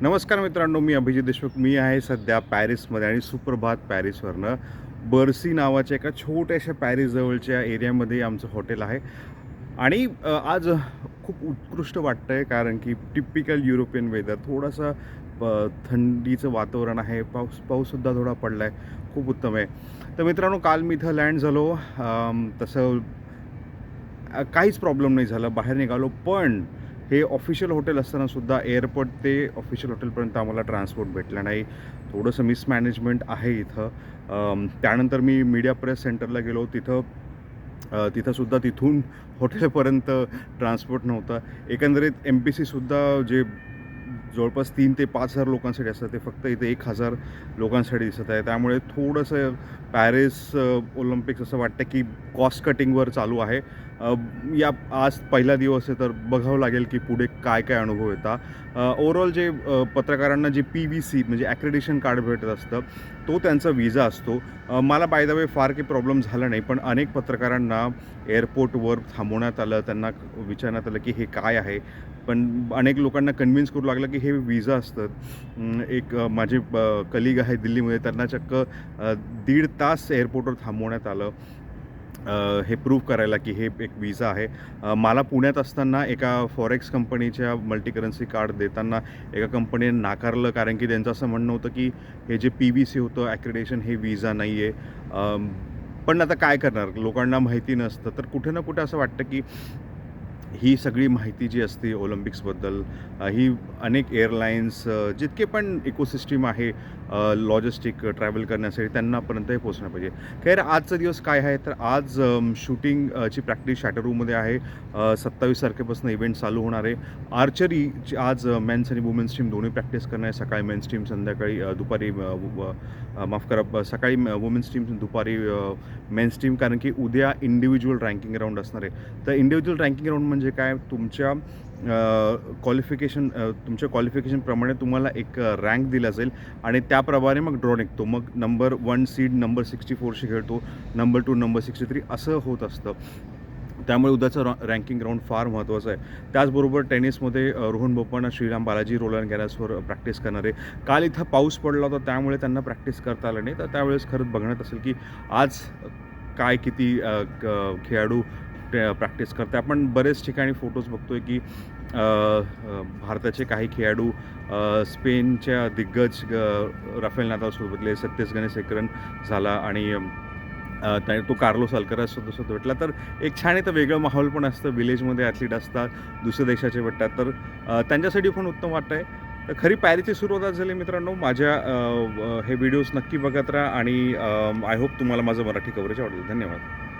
नमस्कार मित्रांनो मी अभिजित देशमुख. मी आहे सध्या पॅरिसमध्ये आणि सुप्रभात पॅरिसवरनं. बर्सी नावाच्या एका छोट्याशा पॅरिसजवळच्या एरियामध्ये आमचं हॉटेल आहे. आणि आज खूप उत्कृष्ट वाटतं आहे कारण की टिपिकल युरोपियन वेदर. थोडंसं प- थंडीचं वातावरण आहे. पाऊस पाऊससुद्धा थोडा पडला आहे खूप उत्तम आहे. तर मित्रांनो काल मी इथं लँड झालो. तसं काहीच प्रॉब्लेम नाही झाला. बाहेर निघालो. पण हे ऑफिशियल हॉटेल असतानासुद्धा एअरपोर्ट ते ऑफिशियल हॉटेलपर्यंत आम्हाला ट्रान्सपोर्ट भेटला नाही. थोडंसं मिसमॅनेजमेंट आहे इथं. त्यानंतर मी मीडिया प्रेस सेंटरला गेलो. तिथं तिथंसुद्धा तिथून हॉटेलपर्यंत ट्रान्सपोर्ट नव्हतं. एकंदरीत एम पी सीसुद्धा जे जवळपास तीन ते पाच हजार लोकांसाठी असतं ते फक्त इथे एक हजार लोकांसाठी दिसत आहे. त्यामुळे थोडंसं पॅरिस ऑलिम्पिक्स असं वाटतं की कॉस्ट कटिंगवर चालू आहे. या आज पहिला दिवस आहे तर बघावं लागेल की पुढे काय काय अनुभव येतात. ओवरऑल जे पत्रकारांना जे पी व्ही सी म्हणजे ॲक्रेडिशन कार्ड भेटत असतं तो त्यांचा विजा असतो. मला बाय द वे फार काही प्रॉब्लेम झाला नाही पण अनेक पत्रकारांना एअरपोर्टवर थांबवण्यात आलं त्यांना विचारण्यात आलं की हे काय आहे? पण अनेक लोकांना कन्व्हिन्स करू लागलं की हे विजा असतं. एक माझे कलिग आहे दिल्लीमध्ये त्यांना चक्क दीड तास एअरपोर्टवर थांबवण्यात आलं. हे प्रूव्ह करायला की हे एक विजा आहे. मला पुण्यात असताना एका फॉरेक्स कंपनीच्या मल्टीकरन्सी कार्ड देताना एका कंपनीने नाकारलं. कारण की त्यांचं असं म्हणणं होतं की हे जे पी व्ही सी होतं ॲक्रिडेशन हे विजा नाही आहे पण आता काय करणार? लोकांना माहिती नसतं. तर कुठे ना कुठे असं वाटतं की ही सगळी माहिती जी असते ऑलिम्पिक्सबद्दल ही अनेक एअरलाईन्स जितके पण इकोसिस्टीम आहे लॉजिस्टिक ट्रॅव्हल करण्यासाठी त्यांनापर्यंत हे पोचणं पाहिजे. खैर आजचा दिवस काय आहे? तर आज शूटिंग ची प्रॅक्टिस शॅटर रूममध्ये आहे. सत्तावीस तारखेपासून इव्हेंट चालू होणार आहे. आर्चरीची आज मेन्स आणि वुमेन्स टीम दोन्ही प्रॅक्टिस करणार आहे. सकाळी मेन्स टीम संध्याकाळी दुपारी माफ करा सकाळी वुमेन्स टीम दुपारी मेन्स टीम कारण की उद्या इंडिव्हिज्युअल रँकिंग राऊंड असणार आहे. तर इंडिव्हिज्युअल रँकिंग राऊंड म्हणजे काय? तुमच्या क्वालिफिकेशन तुमच्या क्वालिफिकेशनप्रमाणे तुम्हाला एक रँक दिला जाईल आणि त्याप्रमाणे मग ड्रॉ निघतो. मग number one seed number sixty फोरशी खेळतो number two number sixty three असं होत असतं. त्यामुळे उद्याचं रॉ रँकिंग ग्राउंड फार महत्त्वाचं आहे. त्याचबरोबर टेनिसमध्ये रोहन बोपण्णा श्रीराम बालाजी रोलन गॅरसवर प्रॅक्टिस करणारे. काल इथं पाऊस पडला होता त्यामुळे त्यांना प्रॅक्टिस करता आलं नाही. तर त्यावेळेस खरंच बघण्यात असेल की आज काय किती क- खेळाडू प्रॅक्टिस करते आपण बरेच ठिकाणी फोटोज बघतोय की भारताचे काही खेळाडू स्पेनच्या दिग्गज ग- राफेल नादालसोबतले सत्तेज गणेशेकरन झाला आणि त्या तो कार्लोस अल्कराज सुद्धा सुद्धा भेटला. तर एक छान आहे तर वेगळं माहोल पण असतं. विलेजमध्ये ॲथलीट असतात दुसऱ्या देशाचे भेटतात. तर त्यांच्यासाठी पण उत्तम वाटतं आहे तर खरी पॅरीची सुरुवात आज झाली मित्रांनो. माझ्या हे व्हिडिओज नक्की बघत राहा आणि आय होप तुम्हाला माझं मराठी कव्हरेज आवडेल. धन्यवाद.